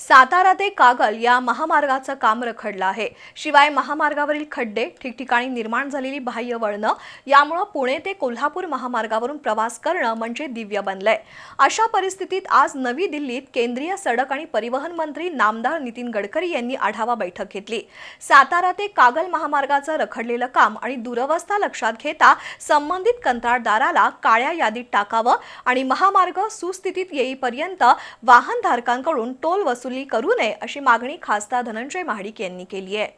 सातारा ते कागल या महामार्गाचं काम रखडलं आहे. शिवाय महामार्गावरील खड्डे ठिकठिकाणी निर्माण झालेली बाह्य वळणं यामुळं पुणे ते कोल्हापूर महामार्गावरून प्रवास करणं म्हणजे दिव्य बनलंय. अशा परिस्थितीत आज नवी दिल्लीत केंद्रीय सडक आणि परिवहन मंत्री नामदार नितीन गडकरी यांनी आढावा बैठक घेतली. सातारा ते कागल महामार्गाचं रखडलेलं काम आणि दुरवस्था लक्षात घेता संबंधित कंत्राटदाराला काळ्या यादीत टाकावं आणि महामार्ग सुस्थितीत येईपर्यंत वाहनधारकांकडून टोल वसूल करू नये अशी मागणी खासदार धनंजय महाडिक यांनी केली आहे.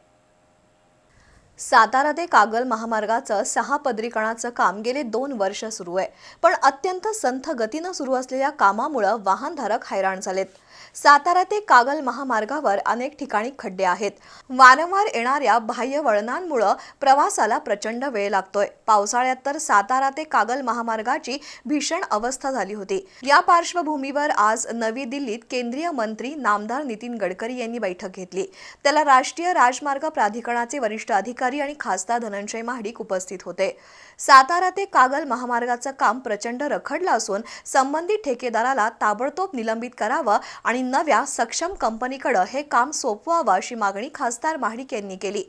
सातारा ते कागल महामार्गाचं सहा पदरीकरणाचं काम गेले दोन वर्ष सुरू आहे. पण अत्यंत संथ गतीनं सुरू असलेल्या कामामुळं वाहनधारक हैराण झालेत. सातारा ते कागल महामार्गावर अनेक ठिकाणी खड्डे आहेत. वारंवार येणाऱ्या बाह्य वळणांमुळं प्रवासाला प्रचंड वेळ लागतोय. पावसाळ्यात तर सातारा ते कागल महामार्गाची भीषण अवस्था झाली होती. या पार्श्वभूमीवर आज नवी दिल्लीत केंद्रीय मंत्री नामदार नितीन गडकरी यांनी बैठक घेतली. त्याला राष्ट्रीय राजमार्ग प्राधिकरणाचे वरिष्ठ अधिकारी अधिकारी आणि खासदार धनंजय महाडिक उपस्थित होते. सातारा ते कागल महामार्गाचं काम प्रचंड रखडलं असून संबंधित ठेकेदाराला ताबडतोब निलंबित करावं आणि नव्या सक्षम कंपनीकडे हे काम सोपवावं अशी मागणी खासदार महाडिक यांनी केली.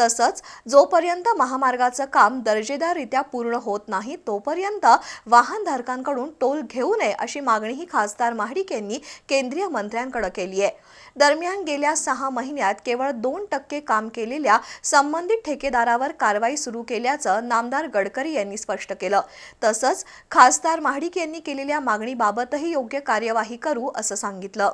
तसंच जोपर्यंत महामार्गाचं काम दर्जेदाररित्या पूर्ण होत नाही तोपर्यंत वाहनधारकांकडून टोल घेऊ नये अशी मागणीही खासदार महाडिक यांनी केंद्रीय मंत्र्यांकडे केली आहे. दरम्यान गेल्या सहा महिन्यात केवळ दोन टक्के काम केलेल्या संबंधित ठेकेदारावर कारवाई सुरू केल्याचं नामदार गडकरी यांनी स्पष्ट केलं. तसंच खासदार महाडिक यांनी केलेल्या मागणीबाबतही योग्य कार्यवाही करू असं सांगितलं.